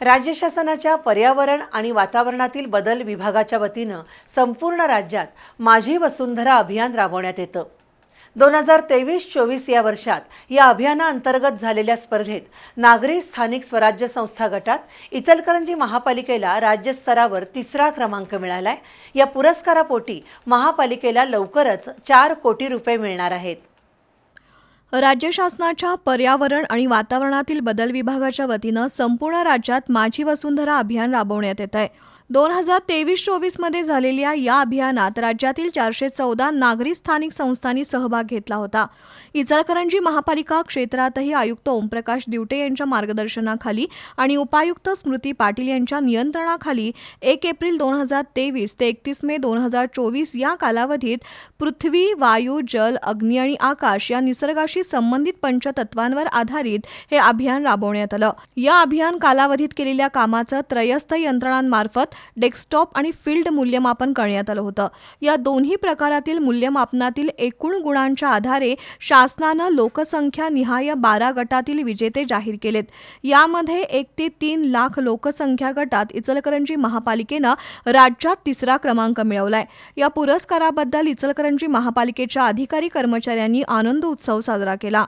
राज्य शासनाच्या पर्यावरण आणि वातावरणातील बदल विभागाच्या वतीनं संपूर्ण राज्यात माझी वसुंधरा अभियान राबवण्यात येतं. दोन हजार तेवीस चोवीस या वर्षात या अभियानाअंतर्गत झालेल्या स्पर्धेत नागरी स्थानिक स्वराज्य संस्था गटात इचलकरंजी महापालिकेला राज्यस्तरावर तिसरा क्रमांक मिळालाय. या पुरस्कारापोटी महापालिकेला लवकरच चार कोटी रुपये मिळणार आहेत. राज्य शासनाच्या पर्यावरण आणि वातावरणातील बदल विभागाच्या वतीनं संपूर्ण राज्यात माझी वसुंधरा अभियान राबवण्यात येत आहे. दोन हजार तेवीस चोवीसमध्ये झालेल्या या अभियानात राज्यातील चारशे चौदा नागरी स्थानिक संस्थांनी सहभाग घेतला होता. इचलकरंजी महापालिका क्षेत्रातही आयुक्त ओमप्रकाश दिवटे यांच्या मार्गदर्शनाखाली आणि उपायुक्त स्मृती पाटील यांच्या नियंत्रणाखाली एक एप्रिल दोन हजार तेवीस ते एकतीस मे दोन हजार चोवीस या कालावधीत पृथ्वी वायू जल अग्नी आणि आकाश या निसर्गाशी संबंधित पंचतत्वांवर आधारित हे अभियान राबवण्यात आलं. या अभियान कालावधीत केलेल्या कामाचं त्रयस्थ यंत्रणांमार्फत डेस्कटॉप आणि फील्ड मूल्यमापन करण्यात आलं होतं. या दोन्ही प्रकारातील मूल्यमापनातील एकूण गुणांच्या आधारे शासनानं लोकसंख्या निहाय बारा गटातील विजेते जाहीर केलेत. यामध्ये एक ते तीन लाख लोकसंख्या गटात इचलकरंजी महापालिकेनं राज्यात तिसरा क्रमांक मिळवलाय. या पुरस्काराबद्दल इचलकरंजी महापालिकेच्या अधिकारी कर्मचाऱ्यांनी आनंद उत्सव साजरा केला.